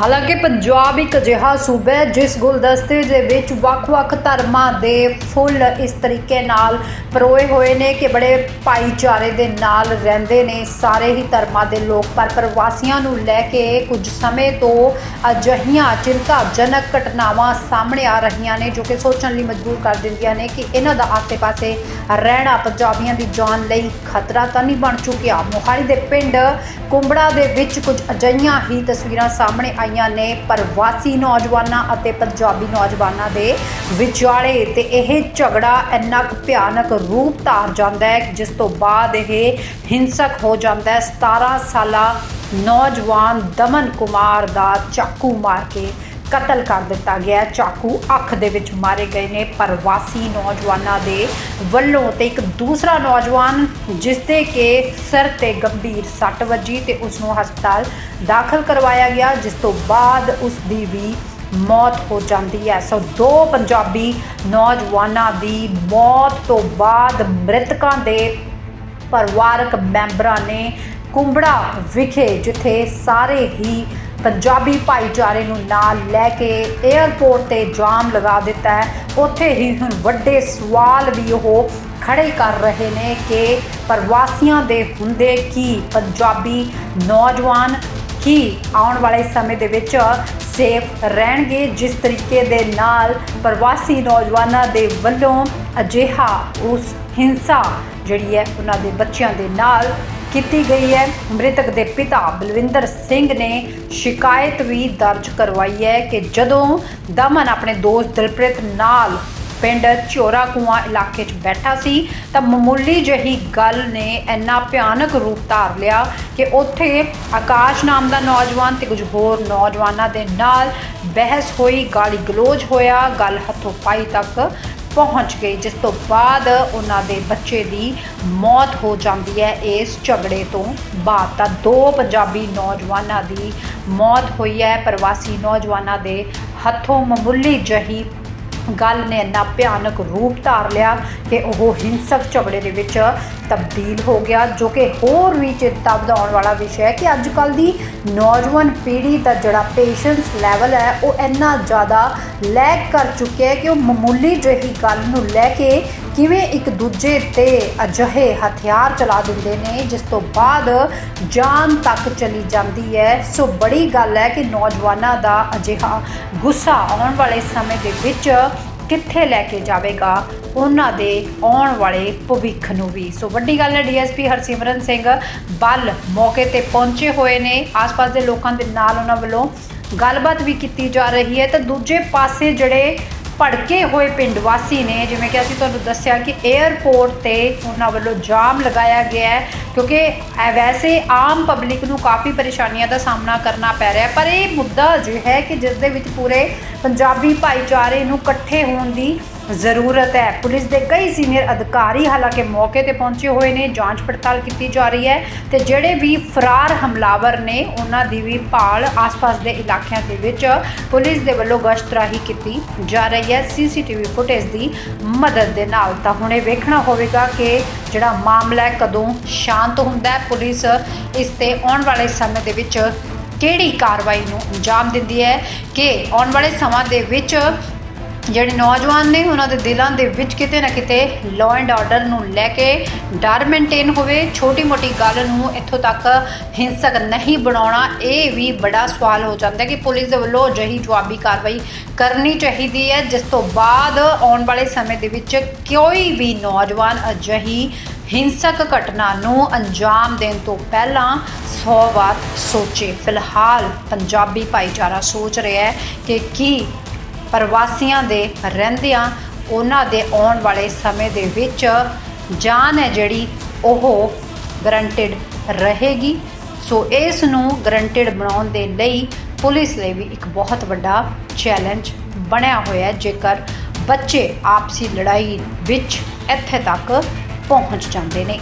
ਹਾਲਾਂਕਿ ਪੰਜਾਬ ਇੱਕ ਅਜਿਹਾ ਸੂਬਾ ਹੈ, ਜਿਸ ਗੁਲਦਸਤੇ ਦੇ ਵਿੱਚ ਵੱਖ-ਵੱਖ ਧਰਮਾਂ ਦੇ ਫੁੱਲ ਇਸ ਤਰੀਕੇ ਨਾਲ ਪਰੋਏ ਹੋਏ ਨੇ ਕਿ ਬੜੇ ਭਾਈਚਾਰੇ ਦੇ ਨਾਲ ਰਹਿੰਦੇ ਨੇ। ਸਾਰੇ ਹੀ ਧਰਮਾਂ ਦੇ ਲੋਕ ਪਰ ਪ੍ਰਵਾਸੀਆਂ ਨੂੰ ਲੈ ਕੇ ਕੁਝ ਸਮੇਂ ਤੋਂ ਅਜਿਹੀਆਂ ਚਿੰਤਾਜਨਕ ਘਟਨਾਵਾਂ ਸਾਹਮਣੇ ਆ ਰਹੀਆਂ ਨੇ, ਜੋ ਕਿ ਸੋਚਣ ਲਈ ਮਜਬੂਰ ਕਰ ਦਿੰਦੀਆਂ ਨੇ ਕਿ ਇਹਨਾਂ ਦਾ ਆਸੇ-ਪਾਸੇ ਰਹਿਣਾ ਪੰਜਾਬੀਆਂ ਦੀ ਜਾਨ ਲਈ ਖਤਰਾ ਤਾਂ ਨਹੀਂ ਬਣ ਚੁੱਕਿਆ। ਮੋਹਾਲੀ ਦੇ ਪਿੰਡ ਕੁੰਬੜਾ ਦੇ ਵਿੱਚ ਕੁਝ ਅਜਿਹੀਆਂ ਹੀ ਤਸਵੀਰਾਂ ਸਾਹਮਣੇ ਆਈਆਂ ਨੇ ਪ੍ਰਵਾਸੀ ਨੌਜਵਾਨਾਂ ਅਤੇ ਪੰਜਾਬੀ ਨੌਜਵਾਨਾਂ ਦੇ ਵਿਚਾਲੇ ਤੇ ਇਹ ਝਗੜਾ ਇੰਨਾ ਕੁ ਭਿਆਨਕ ਰੂਪ ਧਾਰ ਜਾਂਦਾ ਹੈ ਜਿਸ ਤੋਂ ਬਾਅਦ ਇਹ ਹਿੰਸਕ ਹੋ ਜਾਂਦਾ ਹੈ। 17 ਸਾਲਾ ਨੌਜਵਾਨ ਦਮਨ ਕੁਮਾਰ ਦਾ ਚਾਕੂ ਮਾਰ ਕੇ ਕਤਲ ਕਰ ਦਿੱਤਾ ਗਿਆ ਹੈ। ਚਾਕੂ ਅੱਖ ਦੇ ਵਿੱਚ ਮਾਰੇ ਗਏ ਨੇ ਪ੍ਰਵਾਸੀ ਨੌਜਵਾਨਾਂ ਦੇ ਵੱਲੋਂ ਤੇ ਇੱਕ ਦੂਸਰਾ ਨੌਜਵਾਨ ਜਿਸ ਦੇ ਕਿ ਸਿਰ ਤੇ ਗੰਭੀਰ ਸੱਟ ਵੱਜੀ ਤੇ ਉਸ ਨੂੰ ਹਸਪਤਾਲ ਦਾਖਲ ਕਰਵਾਇਆ ਗਿਆ, ਜਿਸ ਤੋਂ ਬਾਅਦ ਉਸ ਦੀ ਵੀ ਮੌਤ ਹੋ ਜਾਂਦੀ ਹੈ ਸੋ ਦੋ ਪੰਜਾਬੀ ਨੌਜਵਾਨਾਂ ਦੀ ਮੌਤ ਤੋਂ ਬਾਅਦ ਮ੍ਰਿਤਕਾਂ ਦੇ ਪਰਿਵਾਰਕ ਮੈਂਬਰਾਂ ਨੇ ਕੁੰਬੜਾ ਵਿਖੇ, ਜਿੱਥੇ ਸਾਰੇ ਹੀ ਪੰਜਾਬੀ ਭਾਈਚਾਰੇ ਨੂੰ ਨਾਲ ਲੈ ਕੇ 에ਅਰਪੋਰਟ ਤੇ ਜਾਮ ਲਗਾ ਦਿੱਤਾ ਹੈ। ਉੱਥੇ ਹੀ ਹੁਣ ਵੱਡੇ ਸਵਾਲ ਵੀ ਉਹ ਖੜੇ ਕਰ ਰਹੇ ਨੇ ਕਿ ਪ੍ਰਵਾਸੀਆਂ ਦੇ ਹੁੰਦੇ ਕੀ ਪੰਜਾਬੀ ਨੌਜਵਾਨ ਕੀ ਆਉਣ ਵਾਲੇ ਸਮੇਂ ਦੇ ਵਿੱਚ ਸੇਫ ਰਹਿਣਗੇ? ਜਿਸ ਤਰੀਕੇ ਦੇ ਨਾਲ ਪ੍ਰਵਾਸੀ ਨੌਜਵਾਨਾਂ ਦੇ ਵੱਲੋਂ ਅਜਿਹਾ ਉਸ ਹਿੰਸਾ ਜਿਹੜੀ ਹੈ ਉਹਨਾਂ ਦੇ ਬੱਚਿਆਂ ਦੇ ਨਾਲ ਕੀਤੀ ਗਈ ਹੈ। ਮ੍ਰਿਤਕ ਦੇ ਪਿਤਾ ਬਲਵਿੰਦਰ ਸਿੰਘ ਨੇ ਸ਼ਿਕਾਇਤ ਵੀ ਦਰਜ ਕਰਵਾਈ ਹੈ ਕਿ ਜਦੋਂ ਦਮਨ ਆਪਣੇ ਦੋਸਤ ਦਿਲਪ੍ਰੀਤ ਨਾਲ ਪਿੰਡ ਝੋਰਾ ਕੁਆਂ ਇਲਾਕੇ 'ਚ ਬੈਠਾ ਸੀ, ਤਾਂ ਮਾਮੂਲੀ ਜਹੀ ਗੱਲ ਨੇ ਇੰਨਾ ਭਿਆਨਕ ਰੂਪ ਧਾਰ ਲਿਆ ਕਿ ਉੱਥੇ ਆਕਾਸ਼ ਨਾਮ ਦਾ ਨੌਜਵਾਨ ਤੇ ਕੁਝ ਹੋਰ ਨੌਜਵਾਨਾਂ ਦੇ ਨਾਲ ਬਹਿਸ ਹੋਈ ਗਾਲੀ ਗਲੋਚ ਹੋਇਆ, ਗੱਲ ਹੱਥੋਂ ਪਾਈ ਤੱਕ ਪਹੁੰਚ ਗਈ, ਜਿਸ ਤੋਂ ਬਾਅਦ ਉਹਨਾਂ ਦੇ ਬੱਚੇ ਦੀ ਮੌਤ ਹੋ ਜਾਂਦੀ ਹੈ। ਇਸ ਝਗੜੇ ਤੋਂ ਬਾਅਦ ਤਾਂ ਦੋ ਪੰਜਾਬੀ ਨੌਜਵਾਨਾਂ ਦੀ ਮੌਤ ਹੋਈ ਹੈ। ਪ੍ਰਵਾਸੀ ਨੌਜਵਾਨਾਂ ਦੇ ਹੱਥੋਂ ਮਾਮੂਲੀ ਜਹੀ ਗੱਲ ਨੇ ਇੰਨਾ ਭਿਆਨਕ ਰੂਪ ਧਾਰ ਲਿਆ ਕਿ ਉਹ ਹਿੰਸਕ ਝਗੜੇ ਦੇ ਵਿੱਚ ਤਬਦੀਲ ਹੋ ਗਿਆ, ਜੋ ਕਿ ਹੋਰ ਵੀ ਚਿੰਤਾ ਵਧਾਉਣ ਵਾਲਾ ਵਿਸ਼ਾ ਹੈ ਕਿ ਅੱਜ ਕੱਲ ਦੀ ਨੌਜਵਾਨ ਪੀੜ੍ਹੀ ਦਾ ਜਿਹੜਾ ਪੇਸ਼ੈਂਸ ਲੈਵਲ ਹੈ, ਉਹ ਇੰਨਾ ਜ਼ਿਆਦਾ ਲੈਕ ਕਰ ਚੁੱਕਿਆ ਹੈ ਕਿ ਉਹ ਮਾਮੂਲੀ ਜਿਹੀ ਗੱਲ ਨੂੰ ਲੈ ਕੇ ਕਿਵੇਂ ਇੱਕ ਦੂਜੇ ਤੇ ਅਜਿਹੇ ਹਥਿਆਰ ਚਲਾ ਦਿੰਦੇ ਨੇ, ਜਿਸ ਤੋਂ ਬਾਅਦ ਜਾਨ ਤੱਕ ਚਲੀ ਜਾਂਦੀ ਹੈ। ਸੋ ਬੜੀ ਗੱਲ ਹੈ ਕਿ ਨੌਜਵਾਨਾਂ ਦਾ ਅਜਿਹਾ ਗੁੱਸਾ ਆਉਣ ਵਾਲੇ ਸਮੇਂ ਦੇ ਵਿੱਚ ਕਿੱਥੇ ਲੈ ਕੇ ਜਾਵੇਗਾ? ਉਹਨਾਂ ਦੇ ਆਉਣ ਵਾਲੇ ਭਵਿੱਖ ਨੂੰ ਵੀ। ਸੋ ਵੱਡੀ ਗੱਲ ਹੈ, ਡੀਐਸਪੀ ਹਰਸਿਮਰਨ ਸਿੰਘ ਬੱਲ ਮੌਕੇ ਤੇ ਪਹੁੰਚੇ ਹੋਏ ਨੇ। ਆਸ-ਪਾਸ ਦੇ ਲੋਕਾਂ ਦੇ ਨਾਲ ਉਹਨਾਂ ਵੱਲੋਂ ਗੱਲਬਾਤ ਵੀ ਕੀਤੀ ਜਾ ਰਹੀ ਹੈ। ਤਾਂ ਦੂਜੇ ਪਾਸੇ ਜਿਹੜੇ ਭੜਕੇ ਹੋਏ ਪਿੰਡ ਵਾਸੀ ਨੇ, ਜਿਵੇਂ ਕਿ ਅਸੀਂ ਤੁਹਾਨੂੰ ਦੱਸਿਆ ਕਿ 에ਅਰਪੋਰਟ ਤੇ ਉਹਨਾਂ ਵੱਲੋਂ ਜਾਮ ਲਗਾਇਆ ਗਿਆ ਹੈ, ਕਿਉਂਕਿ ਵੈਸੇ ਆਮ ਪਬਲਿਕ ਨੂੰ ਕਾਫੀ ਪਰੇਸ਼ਾਨੀਆਂ ਦਾ ਸਾਹਮਣਾ ਕਰਨਾ ਪੈ ਰਿਹਾ ਪਰ ਇਹ ਮੁੱਦਾ ਜੋ ਹੈ ਕਿ ਜਿਸ ਦੇ ਵਿੱਚ ਪੂਰੇ ਪੰਜਾਬੀ ਭਾਈਚਾਰੇ ਨੂੰ ਇਕੱਠੇ ਹੋਣ ਦੀ ਜ਼ਰੂਰਤ ਹੈ। ਪੁਲਿਸ ਦੇ ਕਈ ਸੀਨੀਅਰ ਅਧਿਕਾਰੀ ਹਾਲਾਂਕਿ ਮੌਕੇ ਤੇ ਪਹੁੰਚੇ ਹੋਏ ਨੇ, ਜਾਂਚ ਪੜਤਾਲ ਕੀਤੀ ਜਾ ਰਹੀ ਹੈ ਤੇ ਜਿਹੜੇ ਵੀ ਫਰਾਰ ਹਮਲਾਵਰ ਨੇ, ਉਹਨਾਂ ਦੀ ਵੀ ਭਾਲ ਆਸ-ਪਾਸ ਦੇ ਇਲਾਕਿਆਂ ਦੇ ਵਿੱਚ ਪੁਲਿਸ ਦੇ ਵੱਲੋਂ ਗਸ਼ਤ ਰਾਹੀਂ ਕੀਤੀ ਜਾ ਰਹੀ ਹੈ। ਸੀਸੀਟੀਵੀ ਫੁਟੇਜ ਦੀ ਮਦਦ ਦੇ ਨਾਲ ਤਾਂ ਹੁਣ ਇਹ ਵੇਖਣਾ ਹੋਵੇਗਾ ਕਿ ਜਿਹੜਾ ਮਾਮਲਾ ਕਦੋਂ ਸ਼ਾਂਤ ਹੁੰਦਾ ਹੈ। ਪੁਲਿਸ ਇਸ ਤੇ ਆਉਣ ਵਾਲੇ ਸਮੇਂ ਦੇ ਵਿੱਚ ਕਿਹੜੀ ਕਾਰਵਾਈ ਨੂੰ ਅੰਜਾਮ ਦਿੰਦੀ ਹੈ ਕਿ ਆਉਣ ਵਾਲੇ ਸਮਾਂ ਦੇ ਵਿੱਚ ਜਿਹੜੇ ਨੌਜਵਾਨ ਨੇ, ਉਹਨਾਂ ਦੇ ਦਿਲਾਂ ਦੇ ਵਿੱਚ ਕਿਤੇ ਨਾ ਕਿਤੇ ਲਾਅ ਐਂਡ ਆਰਡਰ ਨੂੰ ਲੈ ਕੇ ਡਰ ਮੇਨਟੇਨ ਹੋਵੇ। ਛੋਟੀ-ਮੋਟੀ ਗੱਲ ਨੂੰ ਇੱਥੋਂ ਤੱਕ ਹਿੰਸਕ ਨਹੀਂ ਬਣਾਉਣਾ, ਇਹ ਵੀ ਬੜਾ ਸਵਾਲ ਹੋ ਜਾਂਦਾ ਕਿ ਪੁਲਿਸ ਦੇ ਵੱਲੋਂ ਅਜਿਹੀ ਜਵਾਬੀ ਕਾਰਵਾਈ ਕਰਨੀ ਚਾਹੀਦੀ ਹੈ, ਜਿਸ ਤੋਂ ਬਾਅਦ ਆਉਣ ਵਾਲੇ ਸਮੇਂ ਦੇ ਵਿੱਚ ਕੋਈ ਵੀ ਨੌਜਵਾਨ ਅਜਿਹੀ ਹਿੰਸਕ ਘਟਨਾ ਨੂੰ ਅੰਜਾਮ ਦੇਣ ਤੋਂ ਪਹਿਲਾਂ 100 ਵਾਰ ਸੋਚੇ। ਫਿਲਹਾਲ ਪੰਜਾਬੀ ਭਾਈਚਾਰਾ ਸੋਚ ਰਿਹਾ ਹੈ ਕਿ ਕੀ ਪ੍ਰਵਾਸੀਆਂ ਦੇ ਰਹਿੰਦਿਆਂ ਉਹਨਾਂ ਦੇ ਆਉਣ ਵਾਲੇ ਸਮੇਂ ਦੇ ਵਿੱਚ ਜਾਨ ਹੈ ਜਿਹੜੀ ਉਹ ਗਰੰਟਿਡ ਰਹੇਗੀ। ਸੋ ਇਸ ਨੂੰ ਗਰੰਟਿਡ ਬਣਾਉਣ ਦੇ ਲਈ ਪੁਲਿਸ ਲਈ ਵੀ ਇੱਕ ਬਹੁਤ ਵੱਡਾ ਚੈਲੰਜ ਬਣਿਆ ਹੋਇਆ ਹੈ, ਜੇਕਰ ਬੱਚੇ ਆਪਸੀ ਲੜਾਈ ਵਿੱਚ ਇੱਥੇ ਤੱਕ ਪਹੁੰਚ ਜਾਂਦੇ ਨੇ।